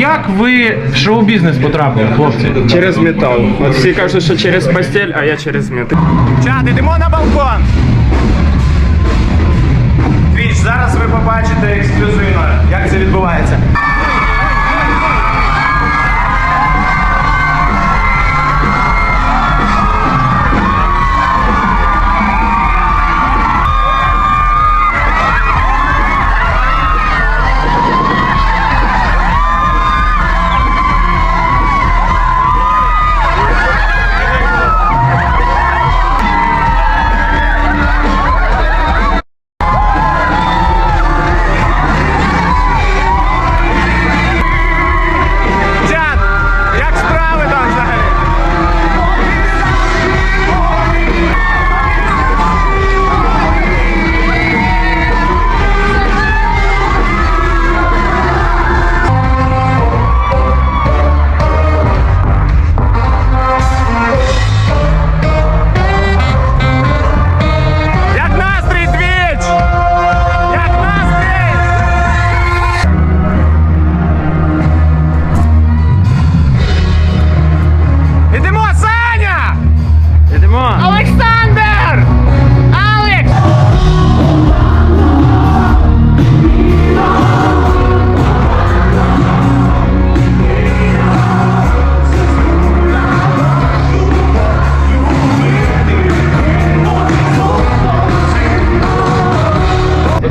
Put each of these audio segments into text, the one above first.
як ви в шоу-бізнес потрапили, хлопці? Через метал. От всі кажуть, що через постель, а я через метал. Чат, йдемо на балкон. Твіч, зараз ви побачите ексклюзивно, як це відбувається.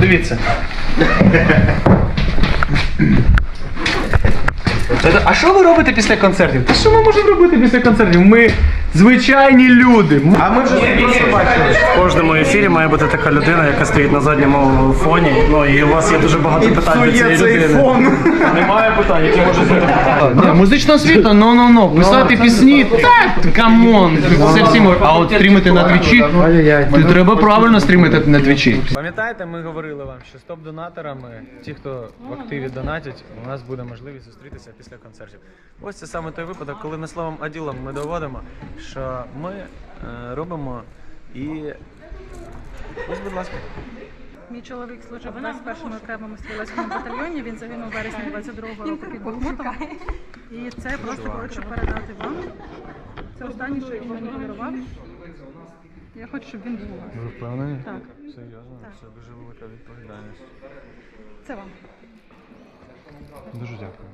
Подивіться. А що ви робите після концертів? Та що ми можемо робити після концертів? Ми звичайні люди. А ми вже просто бачили. В кожному ефірі має бути така людина, яка стоїть на задньому фоні. Ну і у вас є дуже багато питань до цієї людини. Немає питань, які можуть бути питання. Ні, музична освіта, ну ну ну писати пісні, так, камон, це всі можуть. А от стрімити на твічі, ти треба правильно стрімити на твічі. Пам'ятаєте, ми говорили вам, що з топ-донаторами, ті, хто в активі донатять, у нас буде можливість зустрітися після концертів. Ось це саме той випадок, коли не словом, а ділом ми доводимо, що ми е, робимо і. Ось, будь ласка. Мій чоловік служив у нас в 21-му окремому стрілецькому батальйоні. Він загинув у вересні 22-го року під Бахмутом. І це просто хочу передати вам. Це останнє, що він мені подарував. Я хочу, щоб він був у вас. Ви впевнені? Так, Серйозно? Так. Це дуже велика відповідальність. це вам. Дуже дякую.